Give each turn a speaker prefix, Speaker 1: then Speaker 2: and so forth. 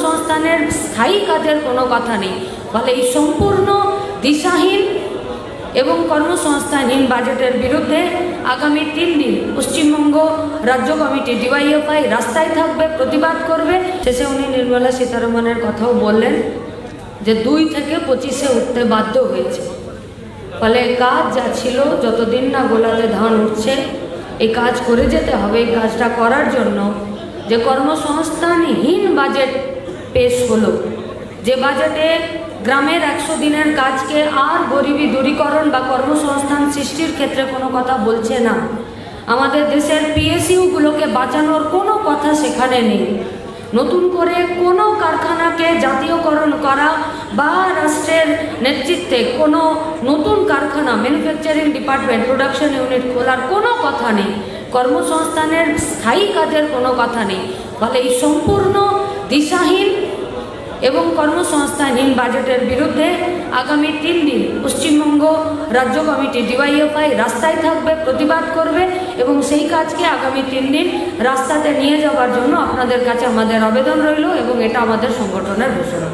Speaker 1: কর্মসংস্থানের স্থায়ী কাজের কোনো কথা নেই। ফলে এই সম্পূর্ণ দিশাহীন এবং কর্মসংস্থানহীন বাজেটের বিরুদ্ধে আগামী তিন দিন পশ্চিমবঙ্গ রাজ্য কমিটি ডিওয়াইএফআই রাস্তায় থাকবে, প্রতিবাদ করবে। শেষে উনি নির্মলা সীতারমনের কথাও বললেন যে দুই থেকে পঁচিশে উঠতে বাধ্য হয়েছে। ফলে কাজ যা ছিল, যতদিন না গোলাতে ধান উঠছে এই কাজ করে যেতে হবে। এই কাজটা করার জন্য যে কর্মসংস্থানহীন বাজেট পেশ হলো। যে বাজেটে গ্রামের একশো দিনের কাজকে আর গরিবী দূরীকরণ বা কর্মসংস্থান সৃষ্টির ক্ষেত্রে কোনো কথা বলছে না। আমাদের দেশের পিএসইউগুলোকে বাঁচানোর কোনো কথা সেখানে নেই। নতুন করে কোনো কারখানাকে জাতীয়করণ করা বা রাষ্ট্রের নেতৃত্বে কোনো নতুন কারখানা ম্যানুফ্যাকচারিং ডিপার্টমেন্ট প্রোডাকশন ইউনিট খোলার কোনো কথা নেই। কর্মসংস্থানের স্থায়ী কাজের কোনো কথা নেই। ফলে এই সম্পূর্ণ দিশাহীন এবং কর্মসংস্থানহীন বাজেটের বিরুদ্ধে আগামী তিন দিন পশ্চিমবঙ্গ রাজ্য কমিটি ডিওয়াইএফআই রাস্তায় থাকবে, প্রতিবাদ করবে এবং সেই কাজকে আগামী তিন দিন রাস্তাতে নিয়ে যাওয়ার জন্য আপনাদের কাছে আমাদের আবেদন রইল এবং এটা আমাদের সংগঠনের ঘোষণা।